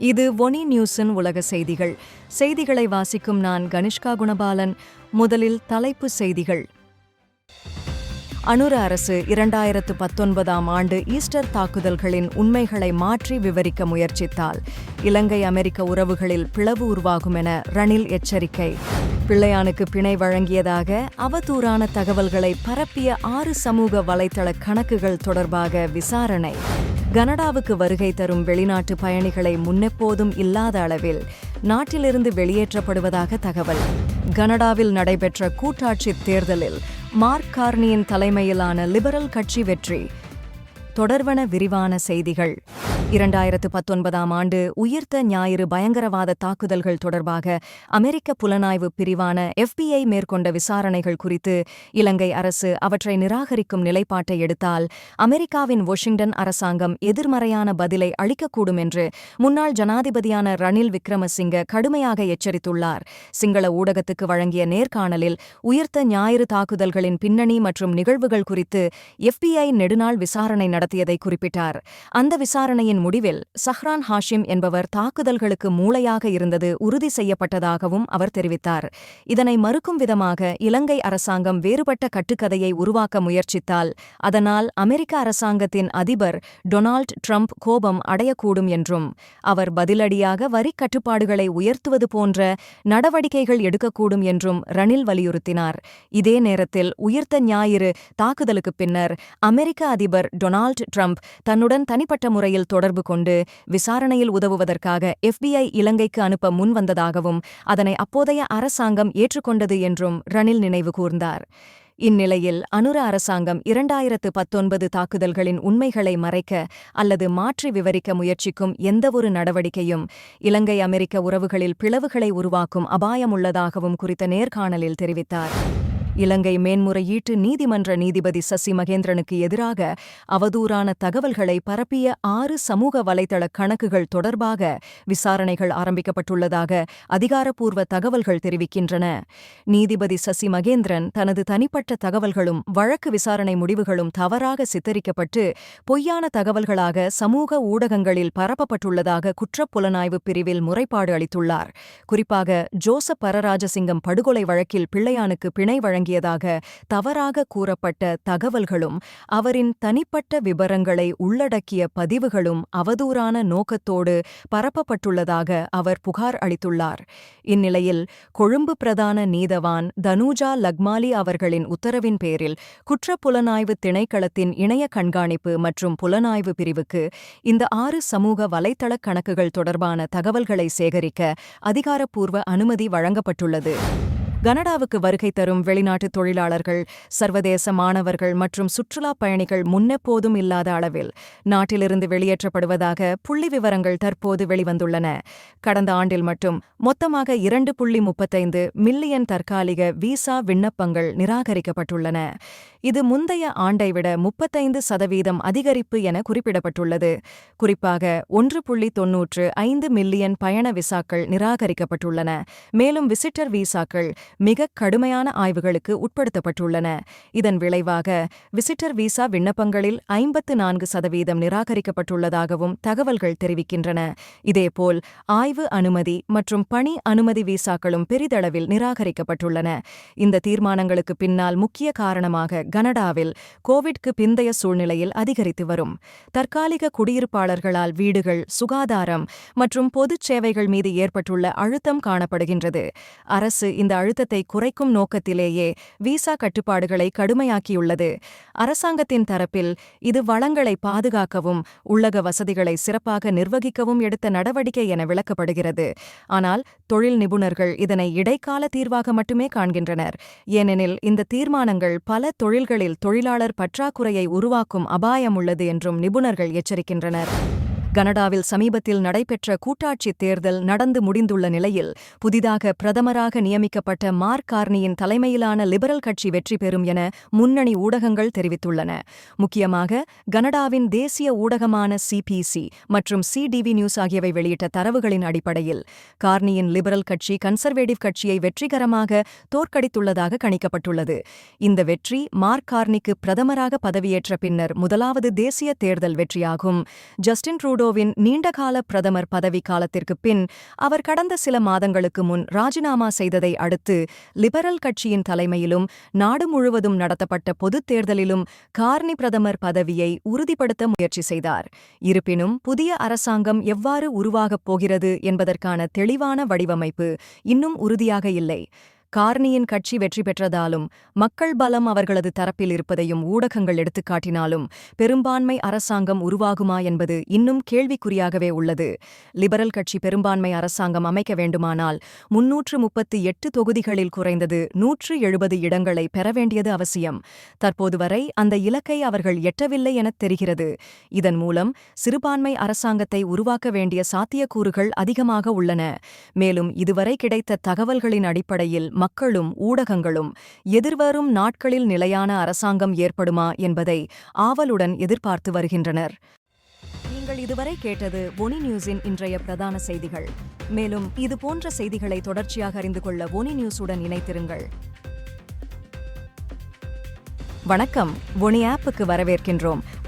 இது ஒனி நியூஸின் உலக செய்திகள். செய்திகளை வாசிக்கும் நான் கனிஷ்கா குணபாலன். முதலில் தலைப்பு செய்திகள். அனுர அரசு இரண்டாயிரத்து பத்தொன்பதாம் ஆண்டு ஈஸ்டர் தாக்குதல்களின் உண்மைகளை மாற்றி விவரிக்க முயற்சித்தால் இலங்கை அமெரிக்க உறவுகளில் பிளவு உருவாகும் என ரணில் எச்சரிக்கை. பிள்ளையானுக்கு பிணை வழங்கியதாக அவதூறான தகவல்களை பரப்பிய ஆறு சமூக வலைதள கணக்குகள் தொடர்பாக விசாரணை. கனடாவுக்கு வருகை தரும் வெளிநாட்டு பயணிகளை முன்னெப்போதும் இல்லாத அளவில் நாட்டிலிருந்து வெளியேற்றப்படுவதாக தகவல். கனடாவில் நடைபெற்ற கூட்டாட்சி தேர்தலில் மார்க் கார்னியின் தலைமையிலான லிபரல் கட்சி வெற்றி. தொடர்வன விரிவான செய்திகள். இரண்டாயிரத்து பத்தொன்பதாம் ஆண்டு உயிர்த்த ஞாயிறு பயங்கரவாத தாக்குதல்கள் தொடர்பாக அமெரிக்க புலனாய்வு பிரிவான எஃபிஐ மேற்கொண்ட விசாரணைகள் குறித்து இலங்கை அரசு அவற்றை நிராகரிக்கும் நிலைப்பாட்டை எடுத்தால் அமெரிக்காவின் வாஷிங்டன் அரசாங்கம் எதிர்மறையான பதிலை அளிக்கக்கூடும் என்று முன்னாள் ஜனாதிபதியான ரணில் விக்ரமசிங்க கடுமையாக எச்சரித்துள்ளார். சிங்கள ஊடகத்துக்கு வழங்கிய நேர்காணலில் உயிர்த்த ஞாயிறு தாக்குதல்களின் பின்னணி மற்றும் நிகழ்வுகள் குறித்து எஃபிஐ நெடுநாள் விசாரணை நடத்தியதை குறிப்பிட்டார். அந்த விசாரணையின் முடிவில் சஹ்ரான் ஹாஷிம் என்பவர் தாக்குதல்களுக்கு மூளையாக இருந்தது உறுதி செய்யப்பட்டதாகவும் அவர் தெரிவித்தார். இதனை மறுக்கும் விதமாக இலங்கை அரசாங்கம் வேறுபட்ட கட்டுக்கதையை உருவாக்க முயற்சித்தால் அதனால் அமெரிக்க அரசாங்கத்தின் அதிபர் டொனால்ட் ட்ரம்ப் கோபம் அடையக்கூடும் என்றும் அவர் பதிலடியாக வரி கட்டுப்பாடுகளை உயர்த்துவது போன்ற நடவடிக்கைகள் எடுக்கக்கூடும் என்றும் ரணில் வலியுறுத்தினார். இதே நேரத்தில் உயிர்த்த ஞாயிறு தாக்குதலுக்குப் பின்னர் அமெரிக்க அதிபர் டொனால்ட் ட்ரம்ப் தன்னுடன் தனிப்பட்ட முறையில் தொடர்பு கொண்டு விசாரணையில் உதவுவதற்காக எஃபிஐ இலங்கைக்கு அனுப்ப முன்வந்ததாகவும் அதனை அப்போதைய அரசாங்கம் ஏற்றுக்கொண்டது என்றும் ரணில் நினைவு கூர்ந்தார். இந்நிலையில் அனுர அரசாங்கம் இரண்டாயிரத்து பத்தொன்பது தாக்குதல்களின் உண்மைகளை மறைக்க அல்லது மாற்றி விவரிக்க முயற்சிக்கும் எந்தவொரு நடவடிக்கையும் இலங்கை அமெரிக்க உறவுகளில் பிளவுகளை உருவாக்கும் அபாயம் உள்ளதாகவும் குறித்த நேர்காணலில் தெரிவித்தார். இலங்கை மேன்முறையீட்டு நீதிமன்ற நீதிபதி சசி மகேந்திரனுக்கு எதிராக அவதூறான தகவல்களை பரப்பிய ஆறு சமூக வலைதள கணக்குகள் தொடர்பாக விசாரணைகள் ஆரம்பிக்கப்பட்டுள்ளதாக அதிகாரப்பூர்வ தகவல்கள் தெரிவிக்கின்றன. நீதிபதி சசி மகேந்திரன் தனது தனிப்பட்ட தகவல்களும் வழக்கு விசாரணை முடிவுகளும் தவறாக சித்தரிக்கப்பட்டு பொய்யான தகவல்களாக சமூக ஊடகங்களில் பரப்பப்பட்டுள்ளதாக குற்றப்புலனாய்வு பிரிவில் முறைப்பாடு அளித்துள்ளார். குறிப்பாக ஜோசப் பரராஜசிங்கம் படுகொலை வழக்கில் பிள்ளையானுக்கு பிணை வழங்கி வழங்கியதாக தவறாக கூறப்பட்ட தகவல்களும் அவரின் தனிப்பட்ட விபரங்களை உள்ளடக்கிய பதிவுகளும் அவதூறான நோக்கத்தோடு பரப்பப்பட்டுள்ளதாக அவர் புகார் அளித்துள்ளார். இந்நிலையில் கொழும்பு பிரதான நீதவான் தனூஜா லக்மாலி அவர்களின் உத்தரவின் பேரில் குற்றப்புலனாய்வு திணைக்களத்தின் இணைய கண்காணிப்பு மற்றும் புலனாய்வு பிரிவுக்கு இந்த ஆறு சமூக வலைத்தள கணக்குகள் தொடர்பான தகவல்களை சேகரிக்க அதிகாரப்பூர்வ அனுமதி வழங்கப்பட்டுள்ளது. கனடாவுக்கு வருகை தரும் வெளிநாட்டு தொழிலாளர்கள் சர்வதேச மாணவர்கள் மற்றும் சுற்றுலாப் பயணிகள் முன்னெப்போதும் இல்லாத அளவில் நாட்டிலிருந்து வெளியேற்றப்படுவதாக புள்ளி விவரங்கள் தற்போது வெளிவந்துள்ளன. கடந்த ஆண்டில் மட்டும் மொத்தமாக இரண்டு புள்ளி முப்பத்தைந்து மில்லியன் தற்காலிக விசா விண்ணப்பங்கள் நிராகரிக்கப்பட்டுள்ளன. இது முந்தைய ஆண்டை விட முப்பத்தைந்து சதவீதம் அதிகரிப்பு என குறிப்பிடப்பட்டுள்ளது. குறிப்பாக ஒன்று புள்ளி தொன்னூற்று ஐந்து மில்லியன் பயண விசாக்கள் நிராகரிக்கப்பட்டுள்ளன. மேலும் விசிட்டர் விசாக்கள் மிக கடுமையான ஆய்வுகளுக்கு உட்படுத்தப்பட்டுள்ளன. இதன் விளைவாக விசிட்டர் விசா விண்ணப்பங்களில் ஐம்பத்து நான்கு சதவீதம் நிராகரிக்கப்பட்டுள்ளதாகவும் தகவல்கள் தெரிவிக்கின்றன. இதேபோல் ஆய்வு அனுமதி மற்றும் பணி அனுமதி விசாக்களும் பெரிதளவில் நிராகரிக்கப்பட்டுள்ளன. இந்த தீர்மானங்களுக்கு பின்னால் முக்கிய காரணமாக கனடாவில் கோவிட்க்கு பிந்தைய சூழ்நிலையில் அதிகரித்து வரும். தற்காலிக குடியிருப்பாளர்களால் வீடுகள் சுகாதாரம் மற்றும் பொதுச் சேவைகள் மீது ஏற்பட்டுள்ள அழுத்தம் காணப்படுகின்றது. அரசு இந்த அழுத்தத்தை குறைக்கும் நோக்கத்திலேயே விசா கட்டுப்பாடுகளை கடுமையாக்கியுள்ளது. அரசாங்கத்தின் தரப்பில் இது வளங்களை பாதுகாக்கவும் உள்ளக வசதிகளை சிறப்பாக நிர்வகிக்கவும் எடுத்த நடவடிக்கை என விளக்கப்படுகிறது. ஆனால் தொழில் நிபுணர்கள் இதனை இடைக்கால தீர்வாக மட்டுமே காண்கின்றனர். ஏனெனில் இந்த தீர்மானங்கள் பல தொழில் தொழில்களில் தொழிலாளர் பற்றாக்குறையை உருவாக்கும் அபாயம் உள்ளது என்றும் நிபுணர்கள் எச்சரிக்கின்றனர். கனடாவில் சமீபத்தில் நடைபெற்ற கூட்டாட்சி தேர்தல் நடந்து முடிந்துள்ள நிலையில் புதிதாக பிரதமராக நியமிக்கப்பட்ட மார்க் கார்னியின் தலைமையிலான லிபரல் கட்சி வெற்றி பெறும் என முன்னணி ஊடகங்கள் தெரிவித்துள்ளன. முக்கியமாக கனடாவின் தேசிய ஊடகமான சிபிசி மற்றும் சிடிவி நியூஸ் ஆகியவை வெளியிட்ட தரவுகளின் அடிப்படையில் கார்னியின் லிபரல் கட்சி கன்சர்வேட்டிவ் கட்சியை வெற்றிகரமாக தோற்கடித்துள்ளதாக கணிக்கப்பட்டுள்ளது. இந்த வெற்றி மார்க் கார்னிக்கு பிரதமராக பதவியேற்ற பின்னர் முதலாவது தேசிய தேர்தல் வெற்றியாகும். ஜஸ்டின் ட்ரூடோ ட்ரூடோவின் நீண்டகால பிரதமர் பதவி காலத்திற்கு பின் அவர் கடந்த சில மாதங்களுக்கு முன் ராஜினாமா செய்ததை அடுத்து லிபரல் கட்சியின் தலைமையிலும் நாடு முழுவதும் நடத்தப்பட்ட பொதுத் தேர்தலிலும் கார்னி பிரதமர் பதவியை உறுதிப்படுத்த முயற்சி செய்தார். இருப்பினும் புதிய அரசாங்கம் எவ்வாறு உருவாகப் போகிறது என்பதற்கான தெளிவான வடிவமைப்பு இன்னும் உறுதியாக இல்லை. கார்னியின் கட்சி வெற்றி பெற்றதாலும் மக்கள் பலம் அவர்களது தரப்பில் இருப்பதையும் ஊடகங்கள் எடுத்துக்காட்டினாலும் பெரும்பான்மை அரசாங்கம் உருவாகுமா என்பது இன்னும் கேள்விக்குறியாகவே உள்ளது. லிபரல் கட்சி பெரும்பான்மை அரசாங்கம் அமைக்க வேண்டுமானால் முன்னூற்று முப்பத்தி எட்டு தொகுதிகளில் குறைந்தது நூற்று எழுபது இடங்களை பெற வேண்டியது அவசியம். தற்போது வரை அந்த இலக்கை அவர்கள் எட்டவில்லை எனத் தெரிகிறது. இதன் மூலம் சிறுபான்மை அரசாங்கத்தை உருவாக்க வேண்டிய சாத்தியக்கூறுகள் அதிகமாக உள்ளன. மேலும் இதுவரை கிடைத்த தகவல்களின் அடிப்படையில் மக்களும் ஊடகங்களும் எதிர்வரும் நாட்களில் நிலையான அரசாங்கம் ஏற்படுமா என்பதை ஆவலுடன் எதிர்பார்த்து வருகின்றனர். நீங்கள் இதுவரை கேட்டது ஒனி நியூஸின் இன்றைய பிரதான செய்திகள். மேலும் இது போன்ற செய்திகளை தொடர்ச்சியாக அறிந்து கொள்ள ஒனி நியூஸுடன் இணைத்திருங்கள் வணக்கம். ஒனி ஆப்புக்கு வரவேற்கின்றோம்.